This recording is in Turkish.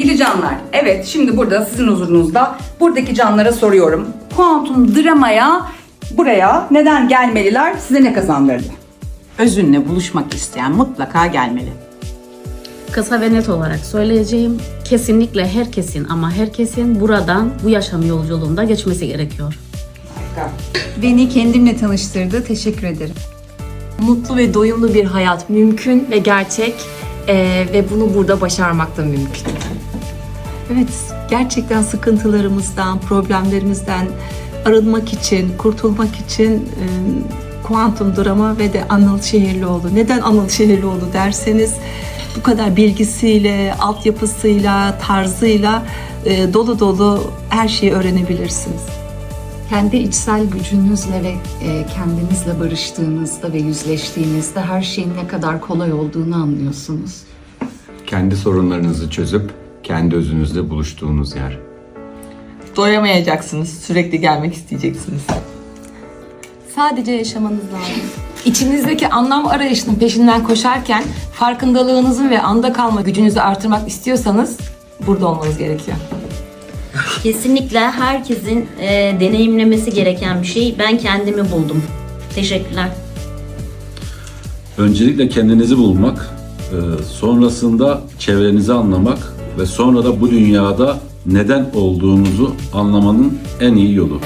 Sevgili canlar, evet şimdi burada sizin huzurunuzda buradaki canlara soruyorum. Kuantum dramaya buraya neden gelmeliler, size ne kazandırdı? Özünle buluşmak isteyen mutlaka gelmeli. Kısa ve net olarak söyleyeceğim. Kesinlikle herkesin ama herkesin buradan bu yaşam yolculuğunda geçmesi gerekiyor. Harika. Beni kendimle tanıştırdı. Teşekkür ederim. mutlu ve doyumlu bir hayat mümkün ve gerçek Ee, ve bunu burada başarmak da mümkün. Evet, gerçekten sıkıntılarımızdan, problemlerimizden arınmak için, kurtulmak için e, kuantum drama ve de Anıl Şehirlioğlu. Neden Anıl Şehirlioğlu derseniz bu kadar bilgisiyle, altyapısıyla, tarzıyla e, dolu dolu her şeyi öğrenebilirsiniz. kendi içsel gücünüzle ve e, kendinizle barıştığınızda ve yüzleştiğinizde her şeyin ne kadar kolay olduğunu anlıyorsunuz. Kendi sorunlarınızı çözüp kendi özünüzle buluştuğunuz yer. Doyamayacaksınız. Sürekli gelmek isteyeceksiniz. Sadece yaşamanız lazım. İçinizdeki anlam arayışının peşinden koşarken farkındalığınızın ve anda kalma gücünüzü artırmak istiyorsanız burada olmanız gerekiyor. Kesinlikle herkesin e, deneyimlemesi gereken bir şey. Ben kendimi buldum. Teşekkürler. Öncelikle kendinizi bulmak, e, sonrasında çevrenizi anlamak ve sonra da bu dünyada neden olduğunuzu anlamanın en iyi yolu.